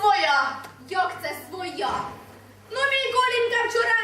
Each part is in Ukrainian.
своя, як це своя. Ну, мій колінька вчора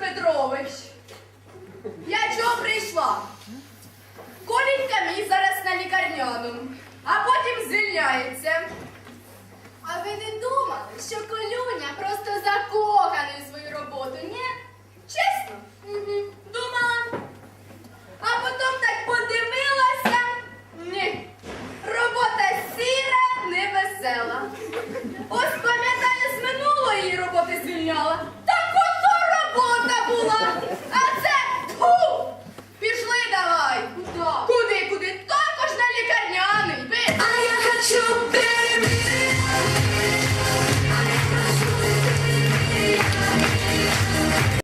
Петрович, я чого прийшла? Колінька мій зараз на лікарняну, а потім звільняється. А ви не думали, що колюня просто закоханий в свою роботу, ні? Чесно? Думала. А потім так подивилася. Ні. Робота сіра, невесела. Ось